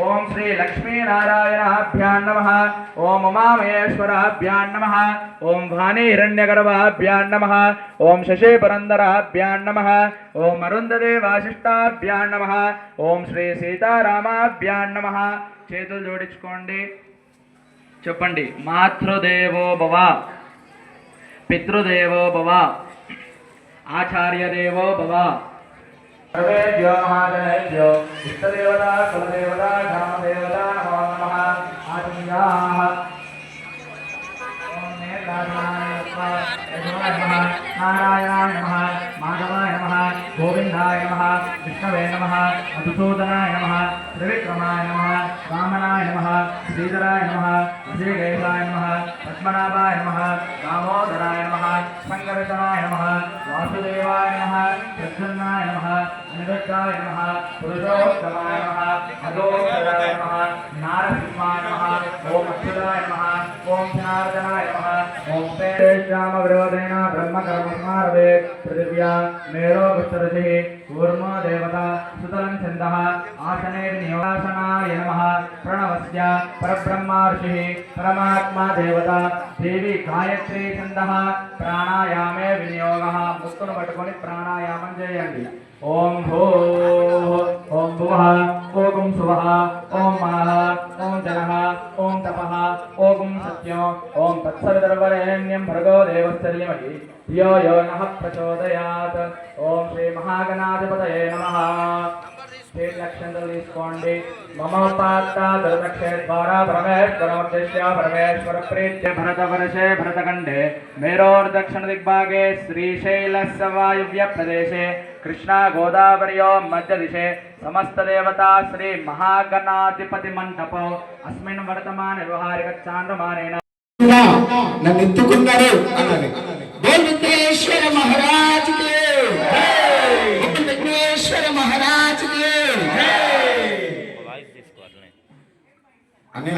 ఓం శ్రీ లక్ష్మీనారాయణాభ్యాం నమ. ఓం ఉమామహేశ్వరాభ్యాం నమ. ఓం భాని హిరణ్యగర్వాభ్యాం నమ. ఓం శశి పురందరాభ్యాం నమ. ఓం అరుంధదే వాసిష్టాభ్యాం నమ. ఓం శ్రీ సీతారామాభ్యాం నమ. చేతులు జోడించుకోండి. చెప్పండి. మాతృదేవో భవ. పితృదేవో భవ. ఆచార్యదేవో భవ. సర్వేభ్యో మహాజనేభ్యో ఇష్టదేవత కులదేవత గ్రామదేవత నమో నమ ఆత్మీయాః ఓం నేత్రాజనాయ నమః యజమాయ నమః నారాయణాయ నమః మాధవాయ నమః గోవిందాయ నమః విష్ణవే నమః మధుసూదనాయ నమః త్రివిక్రమాయ నమః వామనాయ నమః శ్రీధరాయ నమః శ్రీకేశాయ నమః పద్మనాభాయ నమః దామోదరాయ నమః సంకర్షణాయ నమః వాసుదేవాయ నమః ప్రసన్నాయ నమః అనిరుద్ధాయ నమః పురుషోత్తమాయ నమః అధోక్షరాయ నమః నారసింహాయ నమః ఓం అచ్యుతాయ నమః ఓం జనార్దనాయ నమః ఓం తేజామ విరోధేన బ్రహ్మ కర్మస్మారవే పృథివ్యా మేరో విస్తరసి కూర్మో దేవత సుతలం ఛందః ఆసనే నివాసనాయ నమః ప్రణవస్య పరబ్రహ్మర్షి పరమాత్మా దేవత దేవి గాయత్రీ ఛందః ప్రాణాయామే వినియోగः ముక్కును పట్టుకొని ప్రాణాయామం చేయండి ఓం భూ ఓం భువః ఓం సువః ఓం మాః ఓం జన ఓం తప ఓం సత్యం ఓం తత్సవితర్వరేణ్యం భర్గో దేవस्य ధియో యో నః ప్రచోదయాత్ ఓం శ్రీ మహాగణాధిపతయే నమః స్టేట్ లక్ష్యంతో తీసుకోండి. మమ ద్వారా పరమేశ్వరముద్దేశ్య పరమేశ్వర ప్రీత్య భరతవర్షే భరతఖండే. మేరోర్దక్షిణ దిగ్భాగే శ్రీశైలస్య వాయువ్య ప్రదేశే. కృష్ణా గోదావరియో మధ్య దిశే. సమస్తదేవతా శ్రీ మహాగణాధిపతి మంటపో. అస్మిన్ వర్తమాన వ్యవహారిక చాంద్రమానేన. నన్ను ఎత్తుకున్నారు అన్నది అనే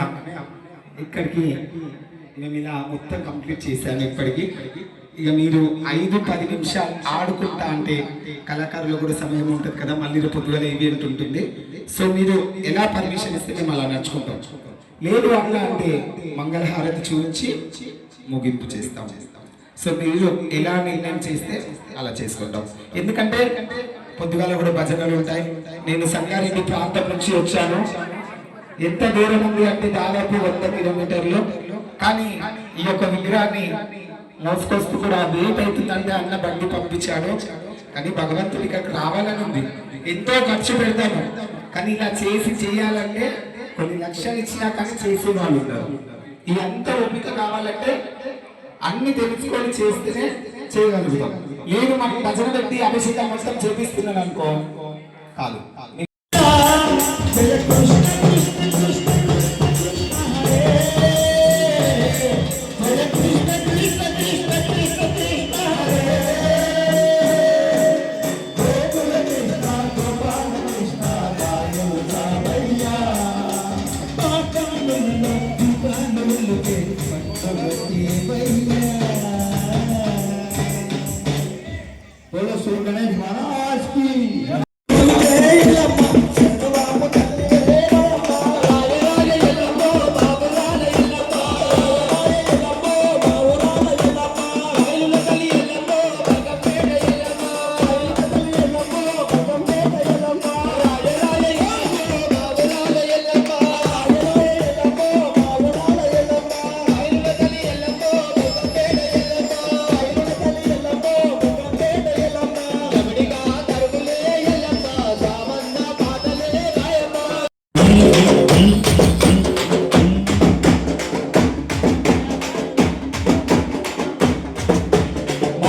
ఇక్కడికి మేము ఇలా మొత్తం కంప్లీట్ చేశాను ఇప్పటికి. ఇక మీరు ఐదు పది నిమిషాలు ఆడుకుంటా అంటే కళాకారులు కూడా సమయం ఉంటుంది కదా మళ్ళీ పొద్దుగల ఈవెంట్ ఉంటుంది. సో మీరు ఎలా పర్మిషన్ ఇస్తే మేము అలా నడుచుకుంటాం. లేదు అలా అంటే మంగళహారతి చూపించి ముగింపు చేస్తాం. సో మీరు ఎలా నిర్ణయం చేస్తే అలా చేసుకుంటాం. ఎందుకంటే పొద్దుగాల కూడా భజనలు ఉంటాయి. నేను సంగారెడ్డి ప్రాంతం నుంచి వచ్చాను. ఎంత దూరం ఉంది అంటే దాదాపు వంద కిలోమీటర్లు. కానీ ఈ యొక్క విగ్రహాన్ని మోసుకొస్తూ కూడా లేట్ అవుతుందంటే అన్న బండి పంపించాడు. కానీ భగవంతుడి ఇక్కడికి రావాలని ఉంది. ఎంతో ఖర్చు పెడతాను కానీ ఇలా చేసి చేయాలంటే కొన్ని లక్షలు ఇచ్చినా కానీ చేసే వాళ్ళు ఉన్నారు. ఈ అంత ఓపిక కావాలంటే అన్ని తెలుసుకొని చేస్తేనే చేయగలుగుతాం. లేదు మనకి భజన పెట్టి అభిషేకం మొత్తం చేపిస్తున్నాను అనుకో కాదు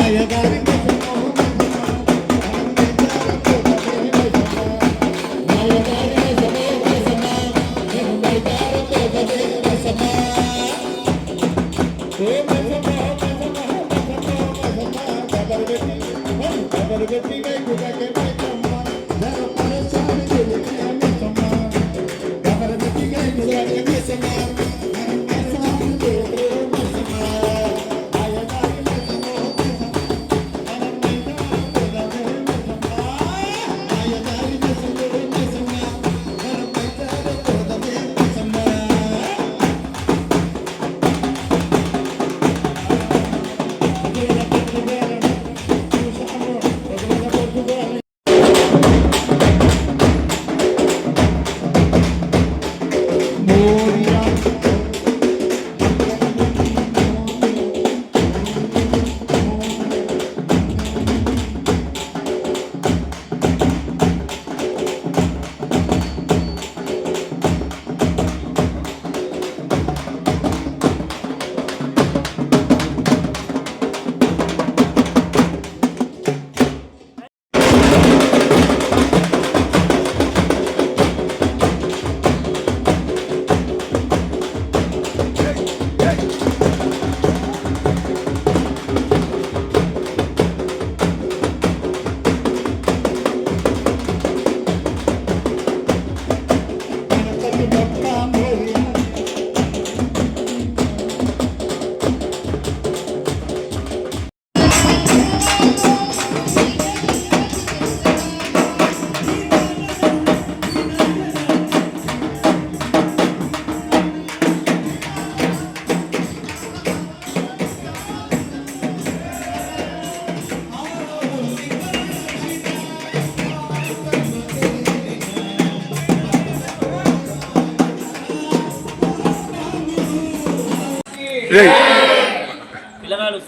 Ai, agora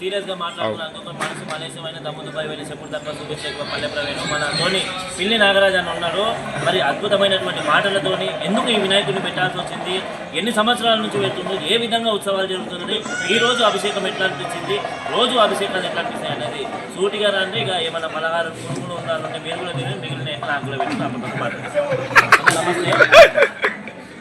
పిల్లగాడు సీరియస్గా మాట్లాడుతున్నందుకు మనసు మలేశమైన దమ్ము దుబాయ్ వెళ్ళి చెప్పుడు తప్ప చూపించే పల్లె ప్రవీణ్ మన తోని పిల్లి నాగరాజు అని ఉన్నాడు. మరి అద్భుతమైనటువంటి మాటలతోని ఎందుకు ఈ వినాయకుడిని పెట్టాల్సి వచ్చింది? ఎన్ని సంవత్సరాల నుంచి వెళ్తుంది? ఏ విధంగా ఉత్సవాలు జరుగుతుంది ఈ రోజు అభిషేకం ఎట్లా అనిపించింది? రోజు అభిషేకాలు ఎట్లా అనిపిస్తాయి అనేది సూటిగా రండి. ఇక ఏమైనా పలహారం పురుగులు ఉండాలంటే మీరు కూడా తిని మిగిలిన నాకు కూడా పెట్టి నమస్తే.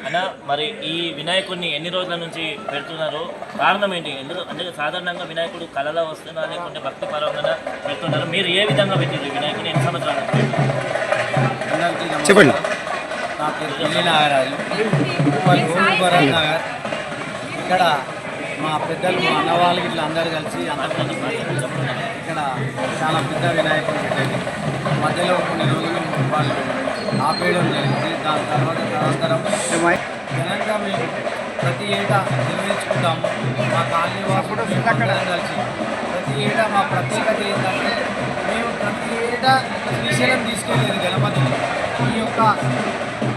అన్న మరి ఈ వినాయకుడిని ఎన్ని రోజుల నుంచి పెడుతున్నారు? కారణం ఏంటి? ఎందుకు అంటే సాధారణంగా వినాయకుడు కళలో వస్తున్నా లేకుంటే భక్తి పరంగా పెడుతున్నారు మీరు ఏ విధంగా పెట్టారు వినాయకుడిని ఎన్ని సంవత్సరాల? చెప్పండి. నా పేరు పిల్లి నాగరాజు ఉప్పల్ ఓల్డ్ భరత్ నగర్ ఇక్కడ మా పెద్దలు మా అన్న వాళ్ళు ఇట్లా అందరు కలిసి అంతమంది ఇక్కడ చాలా పెద్ద వినాయకుడు పెట్టేది మధ్యలో కొన్ని రోజులు వాళ్ళు ఆపేయడం జరిగింది. దాని తర్వాత తదనంతరం ఘనంగా మేము ప్రతి ఏటా నిర్వహించుకుంటాము. మా కాలనీ మేము అందరం కలిసి ప్రతి ఏటా మా ప్రత్యేకత ఏంటంటే మేము ప్రతి ఏటా శ్రీశైలం తీసుకెళ్ళేది గణపతిని ఈ యొక్క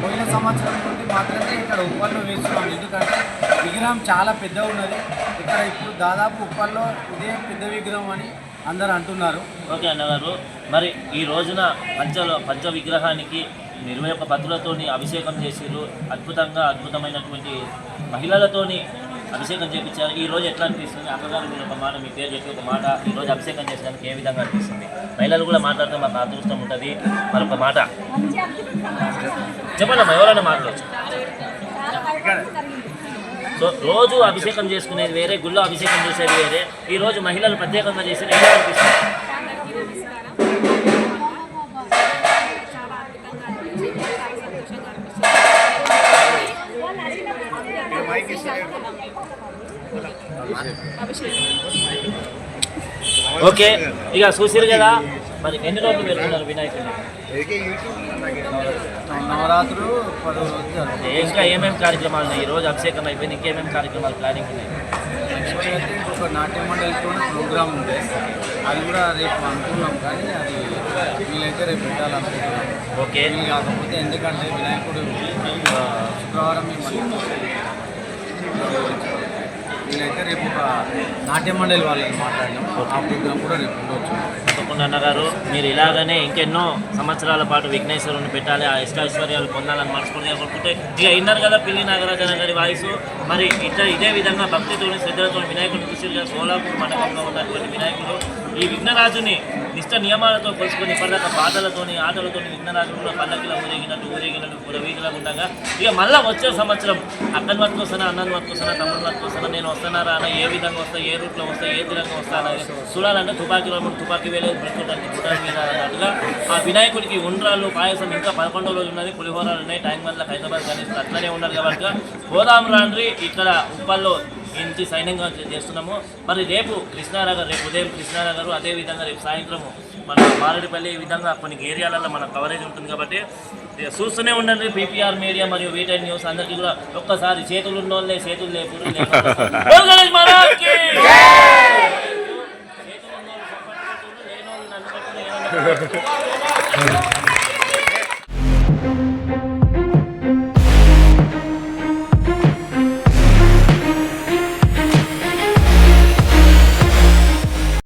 పోయిన సంవత్సరం నుండి మాత్రమే ఇక్కడ ఉప్పల్లో వేస్తున్నాం. ఎందుకంటే విగ్రహం చాలా పెద్ద ఉన్నది. ఇక్కడ ఇప్పుడు దాదాపు ఉప్పల్లో ఇదే పెద్ద విగ్రహం అని అందరు అంటున్నారు. ఓకే అన్నగారు మరి ఈ రోజున పంచలో పంచ విగ్రహానికి ఇరవై ఒక్క భక్తులతోని అభిషేకం చేసిర్రు. అద్భుతంగా అద్భుతమైనటువంటి మహిళలతోని అభిషేకం చేయించారు ఈ రోజు ఎట్లా అనిపిస్తుంది? అక్కగారు మీరు ఒక మాట మీ పేరు చెప్పి ఒక మాట ఈ రోజు అభిషేకం చేసేదానికి ఏ విధంగా అనిపిస్తుంది? మహిళలు కూడా మాట్లాడితే మాకు అదృష్టం ఉంటుంది. మరి ఒక మాట. చెప్పండి ఎవరైనా మాట్లాడచ్చు. సో రోజు అభిషేకం చేసుకునేది వేరే గుళ్ళో అభిషేకం చేసేది వేరే. ఈ రోజు మహిళలు ప్రత్యేకంగా చేసేది ఎలా అనిపిస్తుంది? ఓకే ఇక చూసిరు కదా మరి ఎన్ని రోజులు పెడుతున్నారు వినాయకుడిని? నవరాత్రులు. ఇంకా ఏమేమి కార్యక్రమాలు ఉన్నాయి? ఈ రోజు అభిషేకం అయిపోయింది ఇంకేమేమి కార్యక్రమాలు ప్లానింగ్ ఉన్నాయి? ఇంకొక నాట్య మండలితో ప్రోగ్రామ్ ఉంది. అది కూడా రేపు అనుకున్నాం కానీ అది వీలైతే రేపు పెట్టాలనుకుంటున్నాం. ఓకే. కాకపోతే ఎందుకంటే వినాయకుడు శుక్రవారం రేపు ఒక నాట్య మండలి వాళ్ళని మాట్లాడినాం. ఆ ప్రోగ్రామ్ కూడా రేపు ఉండవచ్చు తప్పకుండా అన్నగారు. మీరు ఇలాగనే ఇంకెన్నో సంవత్సరాల పాటు విఘ్నేశ్వరుని పెట్టాలి ఆ ఇష్టాశ్వర్యాలు పొందాలని మనస్ఫూర్తిగా కోరుకుంటే ఇక విన్నారు కదా పిల్లి నాగరాజన గారి వాయిస్. మరి ఇట్లా ఇదే విధంగా భక్తితోని శ్రద్ధలతో వినాయకుడు కృషిగా సోలాపూర్ మండలంలో ఉన్నటువంటి వినాయకుడు ఈ విఘ్నరాజుని నిష్ట నియమాలతో కొలుసుకొని పండగ బాధలతోని ఆటలతోని విఘ్నరాజు కూడా పల్లకిలో ఊరేగినట్టు ఊరేగినట్టు పురవీధిలో ఉండగా ఇక మళ్ళీ వచ్చే సంవత్సరం అక్కడి వరకు వస్తానా అన్నది వరకు వస్తానా తమ్ముడు వరకు వస్తానా నేను వస్తున్నారా అన్న ఏ విధంగా వస్తా ఏ రూట్లో వస్తా ఏ విధంగా వస్తానా చూడాలంటే తుపాకీలో ముందు తుపాకీ వేలేదు తుపాకీ వేయాలన్నట్టుగా ఆ వినాయకుడికి ఉండ్రాళ్ళు పాయసం ఇంకా పదకొండో రోజు ఉన్నది. పులిహోరాలు ఉన్నాయి. టైం వల్ల హైదరాబాద్ కానీ అట్లనే ఉన్నారు కాబట్టి పోదాం రాండ్రి ఇక్కడ ఉప్పల్లో ఇంటి సైన్యంగా చేస్తున్నాము. మరి రేపు కృష్ణానగర్ రేపు ఉదయం కృష్ణానగర్ అదేవిధంగా రేపు సాయంత్రము మన మారేడుపల్లి ఈ విధంగా కొన్ని ఏరియాలలో మన కవరేజ్ ఉంటుంది కాబట్టి చూస్తూనే ఉండండి. పీపీఆర్ మీడియా మరియు వీటైన్ న్యూస్ అందరికీ కూడా ఒక్కసారి చేతులు ఉన్నోళ్ళే చేతులు లేకుండా America.